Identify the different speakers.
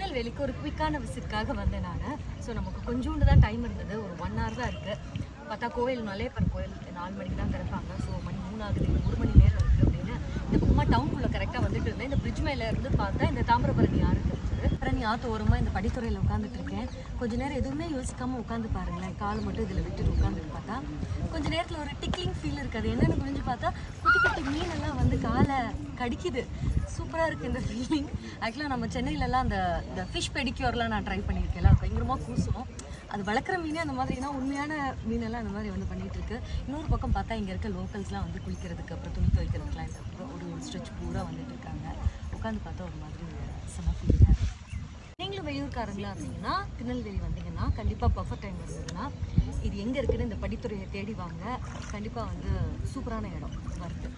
Speaker 1: திருநெல்வேலிக்கு ஒரு குயிக்கான விசிட்காக வந்தேன் நான். ஸோ நமக்கு கொஞ்சோண்டு தான் டைம் இருந்தது. ஒரு ஒன் ஹவர் தான் இருக்குது பார்த்தா கோவில் மலையப்பன் கோயில் நாலு மணிக்கு தான் திறப்பாங்க. ஸோ மணி மூணாவது ஒரு மணி நேரம் இருக்குது அப்படின்னு. இந்த பக்கமாக டவுனுக்குள்ளே கரெக்டாக வந்துட்டு இருந்தேன். இந்த பிரிட்ஜ் மேலே இருந்து பார்த்தா இந்த தாமிரபரணி ஆறு தெரிஞ்சது. பரணி ஆற்று ஓரமாக இந்த படித்துறையில் உட்காந்துட்டு இருக்கேன். கொஞ்ச நேரம் எதுவுமே யோசிக்காமல் உட்காந்து பாருங்களேன். கால் மட்டும் இதில் விட்டுட்டு உட்காந்துட்டு பார்த்தா கொஞ்ச நேரத்தில் ஒரு டிக்கிங் ஃபீல் இருக்காது என்னென்னு புரிஞ்சு பார்த்தா குட்டி குட்டி மீனெல்லாம் எல்லாம் காலை கடிக்குது. சூப்பராக இருக்குது இந்த ஃபீலிங் ஆக்சுவலாக நம்ம சென்னையிலலாம் அந்த இந்த ஃபிஷ் பெடிக்யூர்லாம் நான் ட்ரை பண்ணியிருக்கேன் பயங்கரமாக கூசுவோம் அது வளர்க்குற மீனே அந்த மாதிரினா உண்மையான மீனெல்லாம் அந்த மாதிரி வந்து பண்ணிகிட்ருக்கு இன்னொரு பக்கம் பார்த்தா இங்கே இருக்க லோக்கல்ஸ்லாம் வந்து குளிக்கிறதுக்கு அப்புறம் துணி துவைக்கிறதுக்குலாம் இந்த அப்புறம் ஒரு ஸ்ட்ரெச் பூரா வந்துட்டு இருக்காங்க. உட்காந்து பார்த்தா ஒரு மாதிரி செம ஃபீலிங்காக இருக்கு. நீங்களும் வெளியூர்காரங்களாக இருந்தீங்கன்னா திருநெல்வேலி வந்தீங்கன்னா கண்டிப்பாக பர்ஃபெக்ட் டைம் வந்ததுன்னா இது எங்கே இருக்குன்னு இந்த படித்துறையை தேடி வாங்க. கண்டிப்பாக வந்து சூப்பரான இடம். வருது